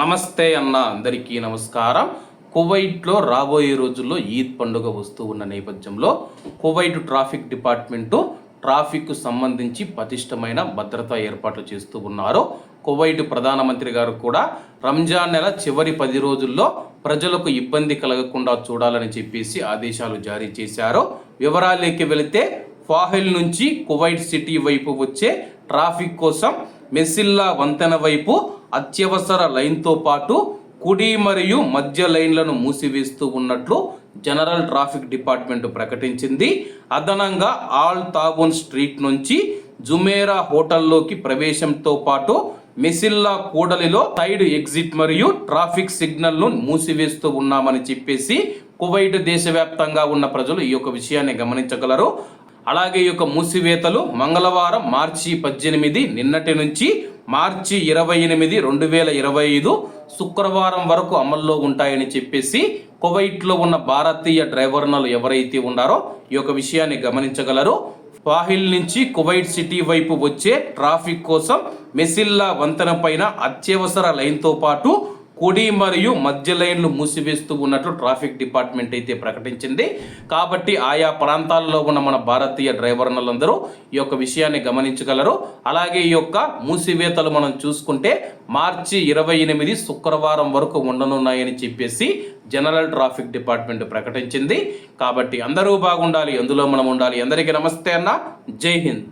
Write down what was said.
నమస్తే అన్న అందరికీ నమస్కారం. కువైట్లో రాబోయే రోజుల్లో ఈద్ పండుగ వస్తూ ఉన్న నేపథ్యంలో కువైట్ ట్రాఫిక్ డిపార్ట్మెంటు ట్రాఫిక్కు సంబంధించి పటిష్టమైన భద్రతా ఏర్పాట్లు చేస్తూ ఉన్నారు. కువైట్ ప్రధానమంత్రి గారు కూడా రంజాన్ నెల చివరి పది రోజుల్లో ప్రజలకు ఇబ్బంది కలగకుండా చూడాలని చెప్పేసి ఆదేశాలు జారీ చేశారు. వివరాలకి వెళితే ఫాహిల్ నుంచి కువైట్ సిటీ వైపు వచ్చే ట్రాఫిక్ కోసం మెసిల్లా వంతెన వైపు అత్యవసర లైన్తో పాటు కుడి మరియు మధ్య లైన్లను మూసివేస్తూ ఉన్నట్లు జనరల్ ట్రాఫిక్ డిపార్ట్మెంట్ ప్రకటించింది. అదనంగా ఆల్ తాగోన్ స్ట్రీట్ నుంచి జుమేరా హోటల్లోకి ప్రవేశంతో పాటు మెసిల్లా కూడలిలో సైడ్ ఎగ్జిట్ మరియు ట్రాఫిక్ సిగ్నల్ను మూసివేస్తూ ఉన్నామని చెప్పేసి కువైట్ దేశవ్యాప్తంగా ఉన్న ప్రజలు ఈ యొక్క విషయాన్ని గమనించగలరు. అలాగే ఈ యొక్క మూసివేతలు మంగళవారం మార్చి పద్దెనిమిది నిన్నటి నుంచి మార్చి ఇరవై ఎనిమిది రెండు వేల ఇరవై ఐదు శుక్రవారం వరకు అమల్లో ఉంటాయని చెప్పేసి కువైట్లో ఉన్న భారతీయ డ్రైవర్నలు ఎవరైతే ఉన్నారో ఈ యొక్క విషయాన్ని గమనించగలరు. ఫాహిల్ నుంచి కువైట్ సిటీ వైపు వచ్చే ట్రాఫిక్ కోసం మెసిల్లా వంతెన పైన అత్యవసర లైన్తో పాటు కుడి మరియు మధ్య లైన్లు మూసివేస్తూ ఉన్నట్లు ట్రాఫిక్ డిపార్ట్మెంట్ అయితే ప్రకటించింది. కాబట్టి ఆయా ప్రాంతాల్లో ఉన్న మన భారతీయ డ్రైవర్లందరూ ఈ యొక్క విషయాన్ని గమనించగలరు. అలాగే ఈ యొక్క మూసివేతలు మనం చూసుకుంటే మార్చి ఇరవై ఎనిమిది శుక్రవారం వరకు ఉండనున్నాయని చెప్పేసి జనరల్ ట్రాఫిక్ డిపార్ట్మెంట్ ప్రకటించింది. కాబట్టి అందరూ బాగుండాలి అందులో మనం ఉండాలి. అందరికీ నమస్తే అన్న. జై హింద్.